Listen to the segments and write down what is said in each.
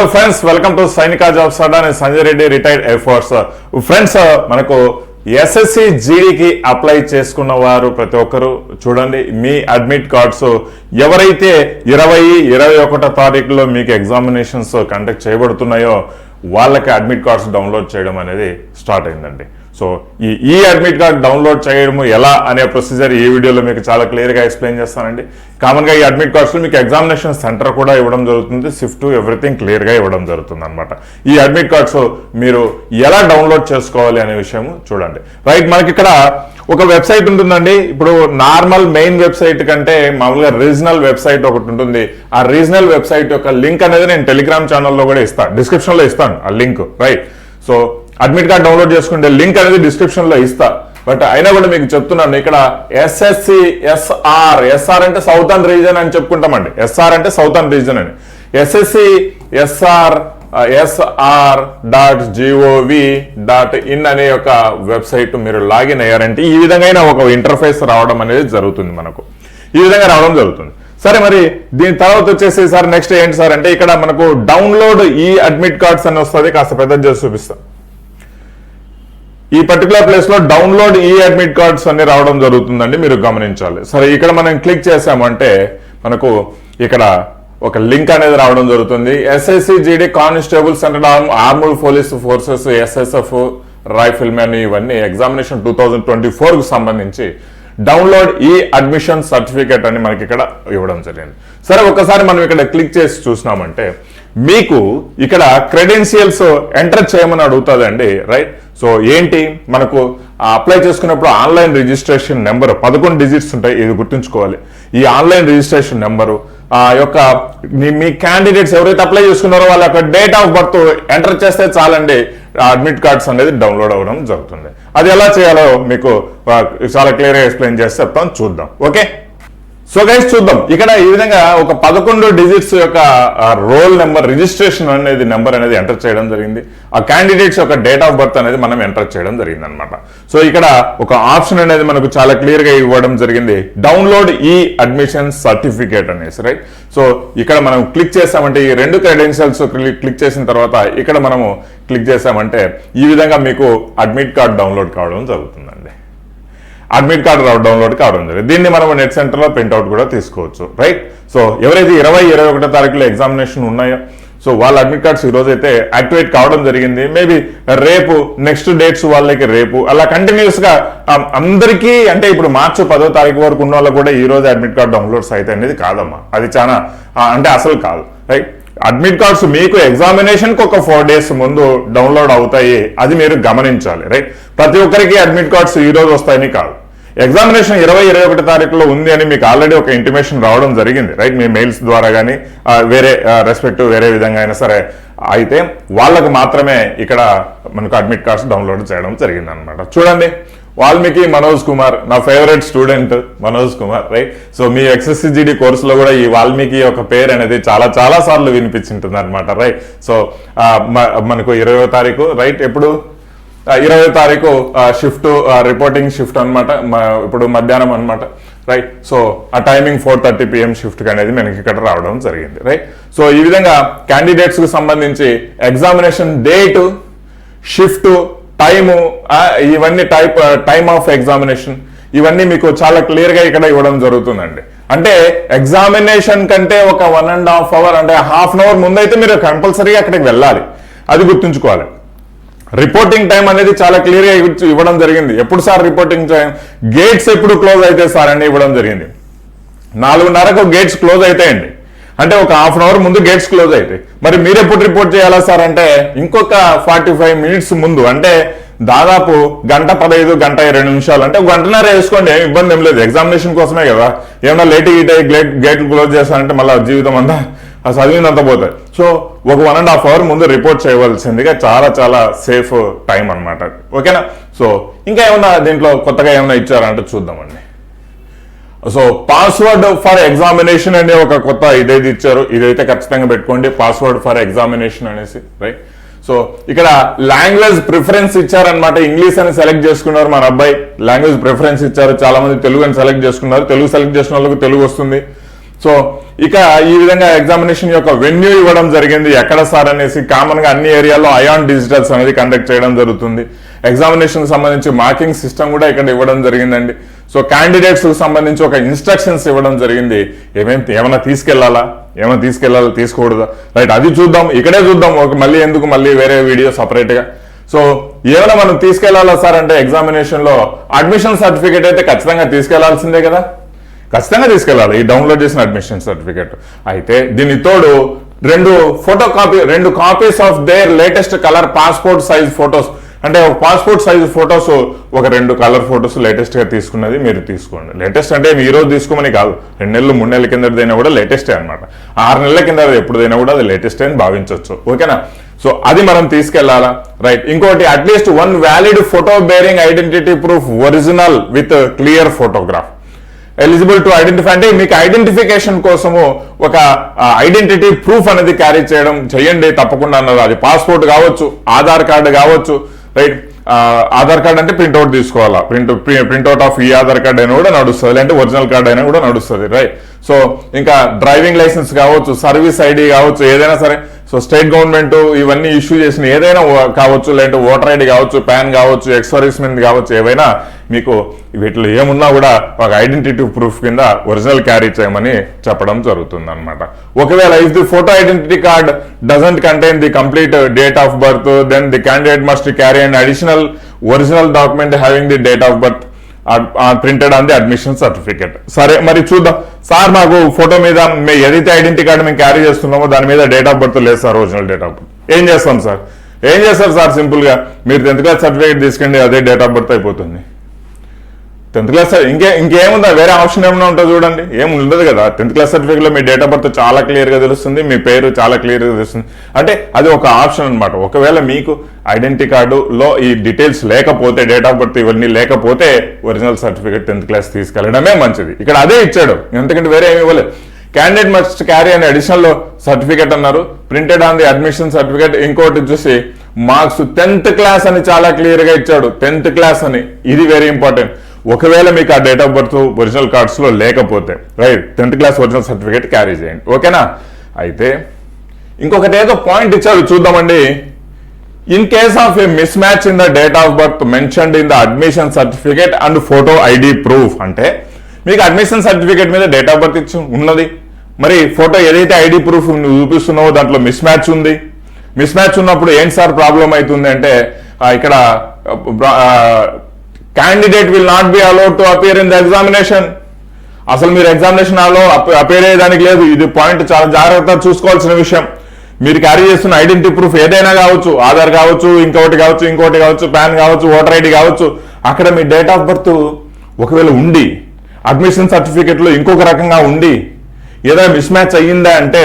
Hello friends welcome to Sainika job Adda నేను Sanjay Reddy retired air force friends మనకు SSC జీడీకి apply చేసుకున్న వారు ప్రతి ఒక్కరు చూడండి. మీ అడ్మిట్ కార్డ్స్ ఎవరైతే ఇరవై ఇరవై ఒకటో తారీఖులో మీకు ఎగ్జామినేషన్స్ కండక్ట్ చేయబడుతున్నాయో వాళ్ళకి అడ్మిట్ కార్డ్స్ డౌన్లోడ్ చేయడం అనేది స్టార్ట్ అయిందండి. సో ఈ ఈ అడ్మిట్ కార్డ్ డౌన్లోడ్ చేయడము ఎలా అనే ప్రొసీజర్ ఈ వీడియోలో మీకు చాలా క్లియర్గా ఎక్స్ప్లెయిన్ చేస్తానండి. కామన్గా ఈ అడ్మిట్ కార్డ్స్ మీకు ఎగ్జామినేషన్ సెంటర్ కూడా ఇవ్వడం జరుగుతుంది షిఫ్ట్ ఎవ్రీథింగ్ క్లియర్గా ఇవ్వడం జరుగుతుంది అనమాట ఈ అడ్మిట్ కార్డ్స్ మీరు ఎలా డౌన్లోడ్ చేసుకోవాలి అనే విషయం చూడండి. రైట్ మనకి ఇక్కడ ఒక వెబ్సైట్ ఉంటుందండి. ఇప్పుడు నార్మల్ మెయిన్ వెబ్సైట్ కంటే మామూలుగా రీజనల్ వెబ్సైట్ ఒకటి ఉంటుంది. ఆ రీజనల్ వెబ్సైట్ యొక్క లింక్ అనేది నేను టెలిగ్రామ్ ఛానల్లో కూడా ఇస్తాను డిస్క్రిప్షన్లో ఇస్తాను ఆ link. Right so admit card download చేసుకుంటే లింక్ అనేది డిస్క్రిప్షన్లో ఇస్తా. బట్ అయినా కూడా మీకు చెప్తున్నాను ఇక్కడ ఎస్ఎస్సి ఎస్ఆర్ ఎస్ఆర్ అంటే సౌతర్న్ రీజన్ అని చెప్పుకుంటామండి. ఎస్ఆర్ అంటే సౌతర్న్ రీజన్ అని. SSC SR SR dot gov dot in అనే ఒక వెబ్సైట్ మీరు లాగిన్ అయ్యారంటే ఈ విధంగా ఒక ఇంటర్ఫేస్ రావడం అనేది జరుగుతుంది మనకు. ఈ విధంగా రావడం జరుగుతుంది. సరే మరి దీని తర్వాత వచ్చేసి సార్ నెక్స్ట్ ఏంటి సార్ అంటే ఇక్కడ మనకు డౌన్లోడ్ ఈ అడ్మిట్ కార్డ్స్ అని వస్తుంది కాస్త పెద్ద చేసి చూపిస్తాం. ఈ పర్టికులర్ ప్లేస్లో డౌన్లోడ్ ఈ అడ్మిట్ కార్డ్స్ అన్ని రావడం జరుగుతుందండి మీరు గమనించాలి. సరే ఇక్కడ మనం క్లిక్ చేసామంటే మనకు ఇక్కడ ఒక లింక్ అనేది రావడం జరుగుతుంది. SSC GD constables and armed police forces SSF rifleman ఇవన్నీ ఎగ్జామినేషన్ టూ థౌజండ్ ట్వంటీ కు సంబంధించి డౌన్లోడ్ ఈ అడ్మిషన్ సర్టిఫికేట్ అని మనకి ఇక్కడ ఇవ్వడం జరిగింది. సరే ఒకసారి మనం ఇక్కడ క్లిక్ చేసి చూసినామంటే మీకు ఇక్కడ క్రెడెన్షియల్స్ ఎంటర్ చేయమని అడుగుతుందండి రైట్ సో ఏంటి? మనకు అప్లై చేసుకున్నప్పుడు ఆన్లైన్ రిజిస్ట్రేషన్ నెంబర్ పదకొండు డిజిట్స్ ఉంటాయి ఇది గుర్తుంచుకోవాలి. ఈ ఆన్లైన్ రిజిస్ట్రేషన్ నెంబరు ఆ యొక్క మీ- మీ క్యాండిడేట్స్ ఎవరైతే అప్లై చేసుకున్నారో వాళ్ళ యొక్క డేట్ ఆఫ్ బర్త్ ఎంటర్ చేస్తే చాలండి అడ్మిట్ కార్డ్స్ అనేది డౌన్లోడ్ అవ్వడం జరుగుతుంది. అది ఎలా చేయాలో మీకు చాలా క్లియర్గా ఎక్స్ప్లెయిన్ చేసి చెప్తాం చూద్దాం. ఓకే సో గైస్ చూద్దాం. ఇక్కడ ఈ విధంగా ఒక పదకొండు డిజిట్స్ యొక్క రోల్ నెంబర్ రిజిస్ట్రేషన్ అనేది నెంబర్ అనేది ఎంటర్ చేయడం జరిగింది. ఆ క్యాండిడేట్స్ యొక్క డేట్ ఆఫ్ బర్త్ అనేది మనం ఎంటర్ చేయడం జరిగింది అనమాట సో ఇక్కడ ఒక ఆప్షన్ అనేది మనకు చాలా క్లియర్గా ఇవ్వడం జరిగింది. డౌన్లోడ్ ఈ అడ్మిషన్ సర్టిఫికేట్ అనేసి రైట్ సో ఇక్కడ మనం క్లిక్ చేసామంటే ఈ రెండు క్రెడెన్షియల్స్ క్లిక్ చేసిన తర్వాత ఇక్కడ మనము క్లిక్ చేసామంటే ఈ విధంగా మీకు అడ్మిట్ కార్డ్ డౌన్లోడ్ కావడం జరుగుతుంది. అడ్మిట్ కార్డు డౌన్లోడ్ కావడం జరిగింది దీన్ని మనం నెట్ సెంటర్లో ప్రింట్అవుట్ కూడా తీసుకోవచ్చు రైట్ సో ఎవరైతే ఇరవై ఇరవై ఒకటో తారీఖులో ఎగ్జామినేషన్ ఉన్నాయో సో వాళ్ళ అడ్మిట్ కార్డ్స్ ఈరోజు అయితే యాక్టివేట్ కావడం జరిగింది. మేబీ రేపు నెక్స్ట్ డేట్స్ వాళ్ళకి రేపు. అలా కంటిన్యూస్గా అందరికీ అంటే ఇప్పుడు మార్చి పదో తారీఖు వరకు ఉన్న వాళ్ళకి కూడా ఈ అడ్మిట్ కార్డ్ డౌన్లోడ్స్ అయితే అనేది కాదమ్మా. అది చాలా అంటే అసలు కాదు రైట్ అడ్మిట్ కార్డ్స్ మీకు ఎగ్జామినేషన్కి ఒక ఫోర్ డేస్ ముందు డౌన్లోడ్ అవుతాయి. అది మీరు గమనించాలి రైట్ ప్రతి ఒక్కరికి అడ్మిట్ కార్డ్స్ ఈరోజు వస్తాయని కాదు. ఎగ్జామినేషన్ ఇరవై ఇరవై ఒకటి తారీఖులో ఉంది అని మీకు ఆల్రెడీ ఒక ఇంటిమేషన్ రావడం జరిగింది రైట్ మీ మెయిల్స్ ద్వారా కానీ వేరే రెస్పెక్ట్ వేరే విధంగా అయినా సరే అయితే వాళ్ళకు మాత్రమే ఇక్కడ మనకు అడ్మిట్ కార్డ్స్ డౌన్లోడ్ చేయడం జరిగింది అనమాట చూడండి వాల్మీకి మనోజ్ కుమార్ నా favourite student Manoj Kumar right so మీ ఎక్స్ఎస్సిజిడి కోర్సులో కూడా ఈ వాల్మీకి యొక్క పేరు అనేది చాలా చాలా సార్లు వినిపించింటుంది అనమాట రైట్ సో మనకు ఇరవై తారీఖు రైట్ ఎప్పుడు? ఇరవై తారీఖు షిఫ్ట్ రిపోర్టింగ్ షిఫ్ట్ అనమాట ఇప్పుడు మధ్యాహ్నం అనమాట రైట్ సో ఆ timing four thirty PM shift అనేది మనకి ఇక్కడ రావడం జరిగింది. రైట్ సో ఈ విధంగా క్యాండిడేట్స్కి సంబంధించి ఎగ్జామినేషన్ డేట్ షిఫ్ట్ టైము ఇవన్నీ టైప్ టైమ్ ఆఫ్ ఎగ్జామినేషన్ ఇవన్నీ మీకు చాలా క్లియర్గా ఇక్కడ ఇవ్వడం జరుగుతుందండి. అంటే ఎగ్జామినేషన్ కంటే ఒక వన్ అండ్ హాఫ్ అవర్ అంటే హాఫ్ అన్ అవర్ ముందైతే మీరు కంపల్సరీగా అక్కడికి వెళ్ళాలి. అది గుర్తుంచుకోవాలి. రిపోర్టింగ్ టైం అనేది చాలా క్లియర్గా ఇవ్వడం జరిగింది. ఎప్పుడు సార్ రిపోర్టింగ్ టైం గేట్స్ ఎప్పుడు క్లోజ్ అయితే సార్ అని ఇవ్వడం జరిగింది. నాలుగున్నరకు గేట్స్ క్లోజ్ అవుతాయండి అంటే ఒక హాఫ్ అన్ అవర్ ముందు గేట్స్ క్లోజ్ అవుతాయి మరి మీరు ఎప్పుడు రిపోర్ట్ చేయాలా సార్ అంటే ఇంకొక ఫార్టీ ఫైవ్ మినిట్స్ ముందు అంటే దాదాపు గంట పదహైదు గంట ఇరవై నిమిషాలు. అంటే గంటన్నర వేసుకోండి ఏం ఇబ్బంది ఏం లేదు. ఎగ్జామినేషన్ కోసమే కదా. ఏమన్నా లేట్ గీట్ గేట్ గేట్లు క్లోజ్ చేస్తానంటే మళ్ళీ జీవితం అంతా ఆ చదివినంత పోతుంది సో ఒక వన్ అండ్ హాఫ్ అవర్ ముందు రిపోర్ట్ చేయవలసిందిగా చాలా చాలా సేఫ్ టైం అన్నమాట ఓకేనా? సో ఇంకా ఏమన్నా దీంట్లో కొత్తగా ఏమైనా ఇచ్చారంటే చూద్దామండి. సో పాస్వర్డ్ ఫర్ ఎగ్జామినేషన్ అనే ఒక కొత్త ఇదేది ఇచ్చారు. ఇదైతే ఖచ్చితంగా పెట్టుకోండి. పాస్వర్డ్ ఫర్ ఎగ్జామినేషన్ అనేసి రైట్ సో ఇక్కడ లాంగ్వేజ్ ప్రిఫరెన్స్ ఇచ్చారనమాట ఇంగ్లీష్ అని సెలెక్ట్ చేసుకున్నారు మన అబ్బాయి. లాంగ్వేజ్ ప్రిఫరెన్స్ ఇచ్చారు. చాలా మంది తెలుగు అని సెలెక్ట్ చేసుకున్నారు. తెలుగు సెలెక్ట్ చేసిన వాళ్ళకి తెలుగు వస్తుంది. సో ఇక ఈ విధంగా ఎగ్జామినేషన్ యొక్క వెన్యూ ఇవ్వడం జరిగింది. ఎక్కడ సార్ అనేసి కామన్గా అన్ని ఏరియాలో అయాన్ డిజిటల్స్ అనేది కండక్ట్ చేయడం జరుగుతుంది. ఎగ్జామినేషన్ సంబంధించి మార్కింగ్ సిస్టమ్ కూడా ఇక్కడ ఇవ్వడం జరిగిందండి. సో క్యాండిడేట్స్ సంబంధించి ఒక ఇన్స్ట్రక్షన్స్ ఇవ్వడం జరిగింది. ఏమేమి ఏమైనా తీసుకెళ్ళాలా ఏమైనా తీసుకెళ్ళాలా తీసుకోకూడదా? రైట్ అది చూద్దాం. ఇక్కడే చూద్దాం. ఒక మళ్ళీ ఎందుకు? మళ్ళీ వేరే వీడియో సపరేట్గా సో ఏమైనా మనం తీసుకెళ్ళాలా సార్? అంటే ఎగ్జామినేషన్లో అడ్మిషన్ సర్టిఫికేట్ అయితే ఖచ్చితంగా తీసుకెళ్ళాల్సిందే కదా. ఖచ్చితంగా తీసుకెళ్ళాలి. ఈ డౌన్లోడ్ చేసిన అడ్మిషన్ సర్టిఫికేట్ అయితే దీని తోడు రెండు ఫోటో కాపీ రెండు copies of their latest colour passport size photos అంటే ఒక పాస్పోర్ట్ సైజ్ ఫొటోస్ ఒక రెండు కలర్ ఫొటోస్ లేటెస్ట్గా తీసుకున్నది మీరు తీసుకోండి. లేటెస్ట్ అంటే ఈ రోజు తీసుకోమని కాదు. రెండు నెలలు మూడు నెలల కిందదైనా కూడా లేటెస్టే అనమాట ఆరు నెలల కింద ఎప్పుడైనా కూడా అది లేటెస్ట్ అని భావించవచ్చు ఓకేనా? సో అది మనం తీసుకెళ్ళాలా రైట్ ఇంకోటి at least one valid photo bearing identity proof original with clear photograph eligible to identify అంటే మీకు ఐడెంటిఫికేషన్ కోసము ఒక ఐడెంటిటీ ప్రూఫ్ అనేది క్యారీ చేయడం చేయండి తప్పకుండా అన్నారు అది పాస్పోర్ట్ కావచ్చు ఆధార్ కార్డు కావచ్చు రైట్ ఆధార్ కార్డ్ అంటే ప్రింట్అవుట్ తీసుకోవాలా? ప్రింట్ ప్రింట్అవుట్ ఆఫ్ ఈ ఆధార్ కార్డ్ అయినా కూడా నడుస్తుంది లేదంటే ఒరిజినల్ కార్డ్ అయినా కూడా నడుస్తుంది రైట్ సో ఇంకా డ్రైవింగ్ లైసెన్స్ కావచ్చు సర్వీస్ ఐడి కావచ్చు ఏదైనా సరే సో స్టేట్ గవర్నమెంట్ ఇవన్నీ ఇష్యూ చేసిన ఏదైనా కావచ్చు లేదంటే ఓటర్ ఐడి కావచ్చు ప్యాన్ కావచ్చు ఎక్స్పరీస్మెంట్ కావచ్చు ఏవైనా మీకు వీటిలో ఏమున్నా కూడా ఒక ఐడెంటిటీ ప్రూఫ్ కింద ఒరిజినల్ క్యారీ చేయమని చెప్పడం జరుగుతుంది అనమాట ఒకవేళ if the photo identity card doesn't contain the complete date of birth then the candidate must carry and additional original document having the date of birth printed on the admission certificate సరే మరి చూద్దాం. Sir మాకు photo మీద మే ఏదైతే identity card మేము carry చేస్తున్నామో దాని మీద డేట్ ఆఫ్ బర్త్ లేదు sir original date of birth. ఏం చేస్తాం సార్? ఏం చేస్తారు సార్ సింపుల్గా? మీరు టెన్త్ క్లాస్ సర్టిఫికేట్ తీసుకెళ్ళి అదే డేట్ ఆఫ్ బర్త్ అయిపోతుంది. టెన్త్ క్లాస్ ఇంకే ఇంకేముందా? వేరే ఆప్షన్ ఏమైనా ఉంటుందో చూడండి. ఏముండదు ఉండదు కదా. టెన్త్ క్లాస్ సర్టిఫికేట్లో మీ డేట్ ఆఫ్ బర్త్ చాలా క్లియర్గా తెలుస్తుంది మీ పేరు చాలా క్లియర్గా తెలుస్తుంది. అంటే అది ఒక ఆప్షన్ అనమాట ఒకవేళ మీకు ఐడెంటిటీ కార్డులో ఈ డీటెయిల్స్ లేకపోతే డేట్ ఆఫ్ బర్త్ ఇవన్నీ లేకపోతే ఒరిజినల్ సర్టిఫికేట్ టెన్త్ క్లాస్ తీసుకెళ్ళడమే మంచిది. ఇక్కడ అదే ఇచ్చాడు. ఎందుకంటే వేరే ఏమి ఇవ్వలేదు. క్యాండిడేట్ మస్ట్ క్యారీ అనే అడిషనల్ సర్టిఫికేట్ అన్నారు. Printed on the admission certificate ఇంకోటి చూసి మార్క్స్ టెన్త్ క్లాస్ అని చాలా క్లియర్గా ఇచ్చాడు. టెన్త్ క్లాస్ అని. ఇది వెరీ ఇంపార్టెంట్ ఒకవేళ మీకు ఆ డేట్ ఆఫ్ బర్త్ ఒరిజినల్ కార్డ్స్లో లేకపోతే right tenth class original certificate carry చేయండి. ఓకేనా అయితే ఇంకొకటి ఏదో పాయింట్ ఇచ్చారు చూద్దామండి. In case of a mismatch in the date of birth mentioned in the admission certificate and photo ID proof అంటే మీకు అడ్మిషన్ సర్టిఫికేట్ మీద డేట్ ఆఫ్ బర్త్ ఇచ్చి ఉన్నది. మరి ఫోటో ఏదైతే ఐడి ప్రూఫ్ నువ్వు చూపిస్తున్నావో దాంట్లో మిస్ మ్యాచ్ ఉంది. మిస్ మ్యాచ్ ఉన్నప్పుడు ఏంటి సార్ ప్రాబ్లం అవుతుంది అంటే ఇక్కడ candidate will not be allowed to appear in the examination అసలు మీరు ఎగ్జామినేషన్ హాల్లో అపేర్ అయ్యేదానికి లేదు. ఇది పాయింట్ చాలా జాగ్రత్తగా చూసుకోవాల్సిన విషయం. మీరు క్యారీ చేస్తున్న ఐడెంటిటీ ప్రూఫ్ ఏదైనా కావచ్చు ఆధార్ కావచ్చు ఇంకొకటి కావచ్చు ఇంకోటి కావచ్చు పాన్ కావచ్చు ఓటర్ ఐడి కావచ్చు అక్కడ మీ డేట్ ఆఫ్ బర్త్ ఒకవేళ ఉండి అడ్మిషన్ సర్టిఫికెట్లో ఇంకొక రకంగా ఉండి ఏదైనా మిస్ మ్యాచ్ అయ్యిందా అంటే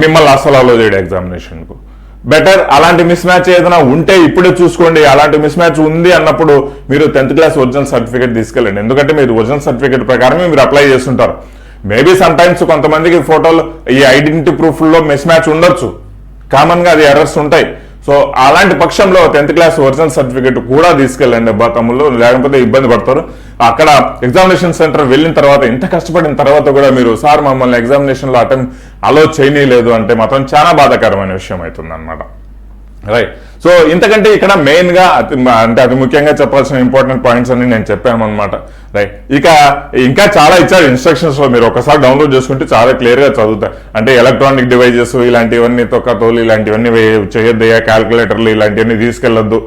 మిమ్మల్ని అసలు అలో చేయడు ఎగ్జామినేషన్కు బెటర్ అలాంటి మిస్ మ్యాచ్ ఏదైనా ఉంటే ఇప్పుడే చూసుకోండి. అలాంటి మిస్ మ్యాచ్ ఉంది అన్నప్పుడు మీరు టెన్త్ క్లాస్ ఒరిజినల్ సర్టిఫికేట్ తీసుకెళ్ళండి. ఎందుకంటే మీరు ఒరిజినల్ సర్టిఫికేట్ ప్రకారమే మీరు అప్లై చేస్తుంటారు. మేబీ సమ్ టైమ్స్ కొంతమందికి ఫోటోలు ఈ ఐడెంటిటీ ప్రూఫ్లో మిస్ మ్యాచ్ ఉండొచ్చు. కామన్గా అది ఎర్రర్స్ ఉంటాయి. సో అలాంటి పక్షంలో టెన్త్ క్లాస్ ఒరిజినల్ సర్టిఫికేట్ కూడా తీసుకెళ్ళండి అబ్బా తమ్ముళ్ళు. లేకపోతే ఇబ్బంది పడతారు. అక్కడ ఎగ్జామినేషన్ సెంటర్ వెళ్ళిన తర్వాత ఇంత కష్టపడిన తర్వాత కూడా మీరు సార్ మమ్మల్ని ఎగ్జామినేషన్లో అటెంప్ట్ అలో చేయనీయలేదు అంటే మాత్రం చాలా బాధాకరమైన విషయం అవుతుంది అనమాట రైట్ సో ఇంతకంటే ఇక్కడ మెయిన్గా అతి అంటే అతి ముఖ్యంగా చెప్పాల్సిన ఇంపార్టెంట్ పాయింట్స్ అని నేను చెప్పాను అనమాట రైట్ ఇక ఇంకా చాలా ఇచ్చారు ఇన్స్ట్రక్షన్స్లో మీరు ఒకసారి డౌన్లోడ్ చేసుకుంటే చాలా క్లియర్గా అంటే ఎలక్ట్రానిక్ డివైజెస్ ఇలాంటివన్నీ తొక్కతోలు ఇలాంటివన్నీ చేయొద్దయ్యా క్యాల్కులేటర్లు ఇలాంటివన్నీ తీసుకెళ్ళొద్దు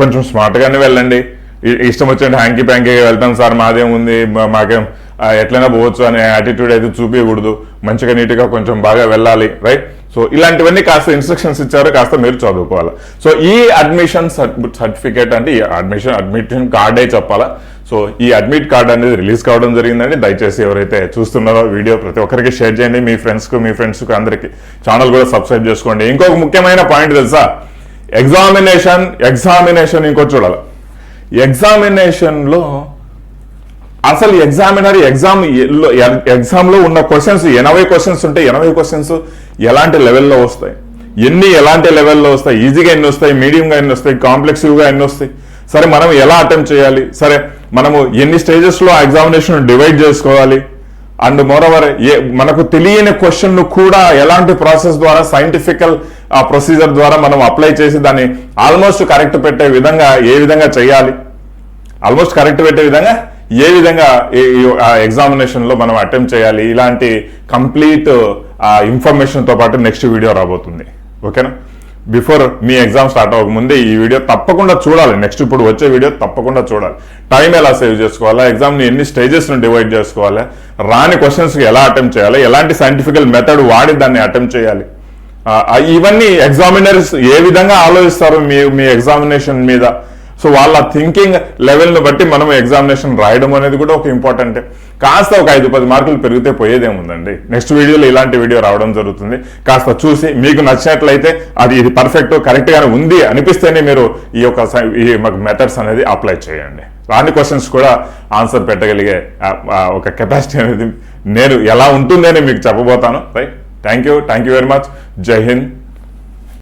కొంచెం స్మార్ట్గానే వెళ్ళండి. ఇష్టం వచ్చినట్టు హ్యాంకీ ప్యాంకీ వెళ్తాం సార్ మాదేం ఉంది మాకేం ఎట్లైనా పోవచ్చు అనే యాటిట్యూడ్ అయితే చూపించకూడదు మంచిగా నీట్గా కొంచెం బాగా వెళ్ళాలి రైట్ సో ఇలాంటివన్నీ కాస్త ఇన్స్ట్రక్షన్స్ ఇచ్చారు కాస్త మీరు చదువుకోవాలి. సో ఈ అడ్మిషన్ సర్టిఫికేట్ అంటే ఈ అడ్మిషన్ అడ్మిషన్ కార్డే చెప్పాలా. సో ఈ అడ్మిట్ కార్డ్ అనేది రిలీజ్ కావడం జరిగిందండి. దయచేసి ఎవరైతే చూస్తున్నారో వీడియో ప్రతి ఒక్కరికి షేర్ చేయండి. మీ ఫ్రెండ్స్కు మీ ఫ్రెండ్స్కు అందరికి ఛానల్ కూడా సబ్స్క్రైబ్ చేసుకోండి. ఇంకొక ముఖ్యమైన పాయింట్ తెలుసా? ఎగ్జామినేషన్ ఎగ్జామినేషన్ ఇంకో చూడాలి. ఎగ్జామినేషన్లో అసలు ఎగ్జామినర్ ఎగ్జామ్ ఎగ్జామ్లో ఉన్న క్వశ్చన్స్ ఎనభై క్వశ్చన్స్ ఉంటే ఎనభై క్వశ్చన్స్ ఎలాంటి లెవెల్లో వస్తాయి? ఎన్ని ఎలాంటి లెవెల్లో వస్తాయి? ఈజీగా ఎన్ని వస్తాయి? మీడియంగా ఎన్ని వస్తాయి? కాంప్లెక్సివ్గా ఎన్ని వస్తాయి? సరే మనం ఎలా అటెంప్ట్ చేయాలి? సరే మనము ఎన్ని స్టేజెస్లో ఎగ్జామినేషన్ డివైడ్ చేసుకోవాలి? అండ్ మోరవర్ ఏ మనకు తెలియని క్వశ్చన్ను కూడా ఎలాంటి ప్రాసెస్ ద్వారా సైంటిఫికల్ ప్రొసీజర్ ద్వారా మనం అప్లై చేసి దాన్ని ఆల్మోస్ట్ కరెక్ట్ పెట్టే విధంగా ఏ విధంగా చేయాలి? ఆల్మోస్ట్ కరెక్ట్ పెట్టే విధంగా ఏ విధంగా ఎగ్జామినేషన్లో మనం అటెంప్ట్ చేయాలి? ఇలాంటి కంప్లీట్ ఇన్ఫర్మేషన్తో పాటు నెక్స్ట్ వీడియో రాబోతుంది. ఓకేనా బిఫోర్ మీ ఎగ్జామ్ స్టార్ట్ అవ్వక ముందే ఈ వీడియో తప్పకుండా చూడాలి. నెక్స్ట్ ఇప్పుడు వచ్చే వీడియో తప్పకుండా చూడాలి. టైం ఎలా సేవ్ చేసుకోవాలా? ఎగ్జామ్ని ఎన్ని స్టేజెస్ను డివైడ్ చేసుకోవాలి? రాని క్వశ్చన్స్కి ఎలా అటెంప్ట్ చేయాలి? ఎలాంటి సైంటిఫికల్ మెథడ్ వాడి దాన్ని అటెంప్ట్ చేయాలి? ఇవన్నీ ఎగ్జామినర్స్ ఏ విధంగా ఆలోచిస్తారు మీ మీ ఎగ్జామినేషన్ మీద? సో వాళ్ళ థింకింగ్ లెవెల్ని బట్టి మనం ఎగ్జామినేషన్ రాయడం అనేది కూడా ఒక ఇంపార్టెంట్ కాస్త ఒక ఐదు పది మార్కులు పెరిగితే పోయేదేముందండి? నెక్స్ట్ వీడియోలో ఇలాంటి వీడియో రావడం జరుగుతుంది. కాస్త చూసి మీకు నచ్చినట్లయితే అది ఇది పర్ఫెక్ట్ కరెక్ట్గానే ఉంది అనిపిస్తేనే మీరు ఈ యొక్క సై- ఈ మెథడ్స్ అనేది అప్లై చేయండి. రాని క్వశ్చన్స్ కూడా ఆన్సర్ పెట్టగలిగే ఒక కెపాసిటీ అనేది నేను ఎలా ఉంటుందని మీకు చెప్పబోతాను. Right thank you thank you very much Jai Hind